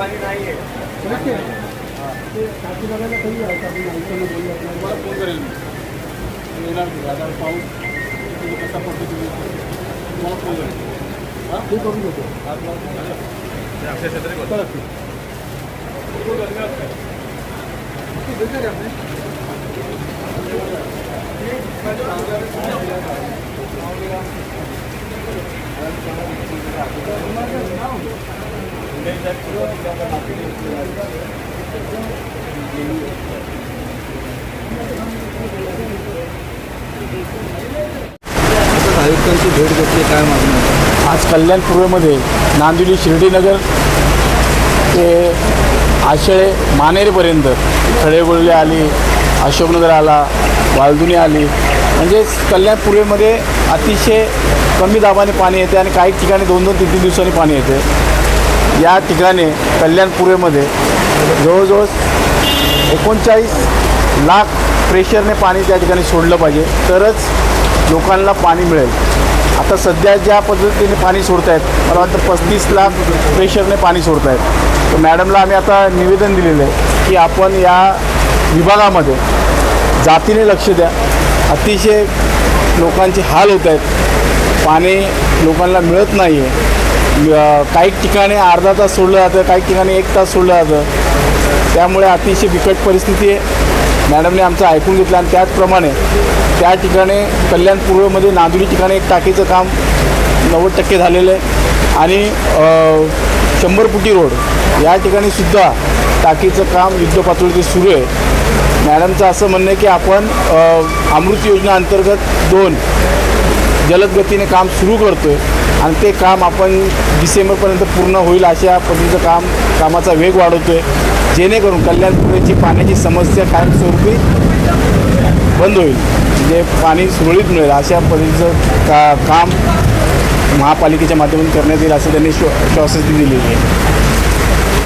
पाणी नाही आहे. आहे. बघायला कधी यायचं आपण आयुष्याने बोलू आपल्याला. तुम्हाला फोन करेल मी. येणार की आता पाऊस तुम्ही कसा पडतो तुम्ही तुम्हाला फोन करेल हां? ते करून घेतो परत आयुक्तांची भेट घेतली काय मागणी आज कल्याण पूर्वेमध्ये नांदिवली शिर्डीनगर ते आशेळे मानेरपर्यंत खडेबोळले आली अशोकनगर आला वालदुनी आली. म्हणजे कल्याण पूर्वेमध्ये अतिशय कमी दाबाने पाणी येते आणि काही ठिकाणी दोन दोन तीन तीन दिवसांनी पाणी येते. या ठिकाणी कल्याणपुरेमध्ये जवळजवळ एकोणचाळीस लाख प्रेशरने पाणी त्या ठिकाणी सोडलं पाहिजे. तरच लोकांना पाणी मिळेल. आता सध्या ज्या पद्धतीने पाणी सोडत आहेत मला वाटतं पस्तीस लाख प्रेशरने पाणी सोडत आहेत तर मॅडमला आम्ही आता निवेदन दिलेलं आहे की आपण या विभागामध्ये जातीने लक्ष द्या. अतिशय लोकांचे हाल होत आहेत. पाणी लोकांना मिळत नाही आहे काही ठिकाणी अर्धा तास सोडलं जातं काही ठिकाणी एक तास सोडलं जातं. त्यामुळे अतिशय बिकट परिस्थिती आहे. मॅडमने आमचं ऐकून घेतलं आणि त्याचप्रमाणे त्या ठिकाणी कल्याण पूर्वमध्ये नांदुरी ठिकाणी एक टाकीचं काम नव्वद टक्के झालेलं आहे. आणि शंभर फुटी रोड या ठिकाणी सुद्धा टाकीचं काम युद्धपातळीवरती सुरू आहे. मॅडमचं असं म्हणणं आहे की आपण अमृत योजना अंतर्गत दोन जलद गतीने काम सुरू करतो आहे आणि ते काम आपण डिसेंबरपर्यंत पूर्ण होईल अशा पद्धतीचं काम कामाचा वेग वाढवतो आहे जेणेकरून कल्याणपुरेची पाण्याची समस्या कायमस्वरूपी बंद होईल. म्हणजे पाणी सुरळीत मिळेल अशा पद्धतीचं का काम महापालिकेच्या माध्यमातून करण्यात येईल असं त्यांनी श्व दिलेली आहे.